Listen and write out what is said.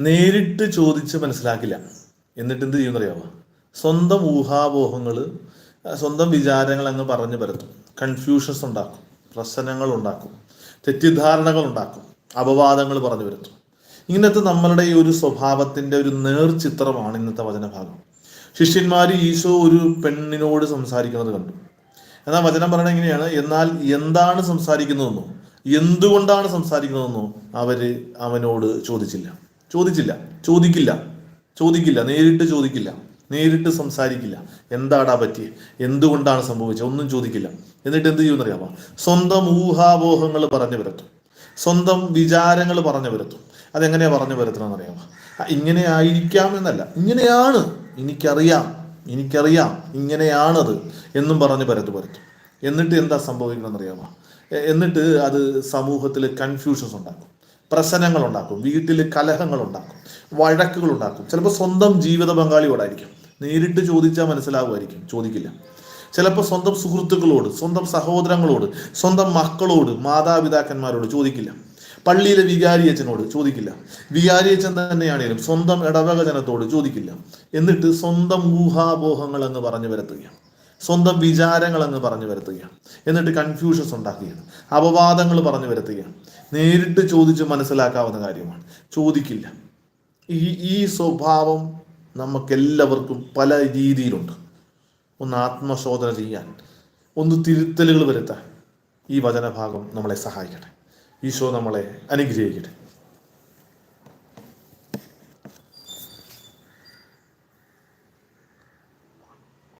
നേരിട്ട് ചോദിച്ച് മനസ്സിലാക്കില്ല. എന്നിട്ട് എന്ത് ചെയ്യുമെന്നറിയാമോ സ്വന്തം ഊഹാപോഹങ്ങൾ സ്വന്തം വിചാരങ്ങൾ അങ്ങ് പറഞ്ഞു പരത്തും. കൺഫ്യൂഷൻസ് ഉണ്ടാക്കും പ്രശ്നങ്ങൾ ഉണ്ടാക്കും തെറ്റിദ്ധാരണകൾ ഉണ്ടാക്കും അപവാദങ്ങൾ പറഞ്ഞു വരുത്തും ഇങ്ങനത്തെ നമ്മളുടെ ഈ ഒരു സ്വഭാവത്തിന്റെ ഒരു നേർചിത്രമാണ് ഇന്നത്തെ വചനഭാഗം. ശിഷ്യന്മാർ ഈശോ ഒരു പെണ്ണിനോട് സംസാരിക്കുന്നത് കണ്ടു. എന്നാൽ വചനം പറയുന്നത് എങ്ങനെയാണ്? എന്നാൽ എന്താണ് സംസാരിക്കുന്നതെന്നോ എന്തുകൊണ്ടാണ് സംസാരിക്കുന്നതെന്നോ അവർ അവനോട് ചോദിച്ചില്ല. ചോദിച്ചില്ല. ചോദിക്കില്ല. ചോദിക്കില്ല. നേരിട്ട് ചോദിക്കില്ല. നേരിട്ട് സംസാരിക്കില്ല. എന്താടാ പറ്റിയ? എന്തുകൊണ്ടാണ് സംഭവിച്ചത്? ഒന്നും ചോദിക്കില്ല. എന്നിട്ട് എന്ത് ചെയ്യുമെന്നറിയാമോ? സ്വന്തം ഊഹാപോഹങ്ങൾ പറഞ്ഞു വരത്തും സ്വന്തം വിചാരങ്ങൾ പറഞ്ഞു വരത്തും അതെങ്ങനെയാ പറഞ്ഞു വരത്തണമെന്ന് അറിയാമോ ഇങ്ങനെ ആയിരിക്കാം എന്നല്ല. ഇങ്ങനെയാണ്. എനിക്കറിയാം. എനിക്കറിയാം. ഇങ്ങനെയാണത് എന്നും പറഞ്ഞ് പരത്തു പരത്തും എന്നിട്ട് എന്താ സംഭവിക്കണമെന്ന് അറിയാമോ എന്നിട്ട് അത് സമൂഹത്തിൽ കൺഫ്യൂഷൻസ് ഉണ്ടാക്കും. പ്രശ്നങ്ങൾ ഉണ്ടാക്കും വീട്ടിൽ കലഹങ്ങൾ ഉണ്ടാക്കും വഴക്കുകൾ ഉണ്ടാക്കും ചിലപ്പോൾ സ്വന്തം ജീവിത പങ്കാളിയോടായിരിക്കും. നേരിട്ട് ചോദിച്ചാൽ മനസ്സിലാകുമായിരിക്കും ചോദിക്കില്ല. ചിലപ്പോൾ സ്വന്തം സുഹൃത്തുക്കളോട് സ്വന്തം സഹോദരങ്ങളോട് സ്വന്തം മക്കളോട് മാതാപിതാക്കന്മാരോട് ചോദിക്കില്ല. പള്ളിയിലെ വികാരി അച്ഛനോട് ചോദിക്കില്ല. വികാരി അച്ഛൻ തന്നെയാണേലും സ്വന്തം ഇടവക ജനത്തോട് ചോദിക്കില്ല. എന്നിട്ട് സ്വന്തം ഊഹാപോഹങ്ങൾ എന്ന് പറഞ്ഞു വരത്തുകയാണ് സ്വന്തം വിചാരങ്ങൾ അങ്ങ് പറഞ്ഞു വരുത്തുകയാണ്. എന്നിട്ട് കൺഫ്യൂഷൻസ് ഉണ്ടാക്കുകയാണ്. അപവാദങ്ങൾ പറഞ്ഞു വരുത്തുകയാണ്. നേരിട്ട് ചോദിച്ച് മനസ്സിലാക്കാവുന്ന കാര്യമാണ്. ചോദിക്കില്ല. ഈ ഈ സ്വഭാവം നമുക്കെല്ലാവർക്കും പല രീതിയിലുണ്ട്. ഒന്ന് ആത്മശോധന ചെയ്യാൻ ഒന്ന് തിരുത്തലുകൾ വരുത്താൻ ഈ വചനഭാഗം നമ്മളെ സഹായിക്കട്ടെ. ഈശോ നമ്മളെ അനുഗ്രഹിക്കട്ടെ.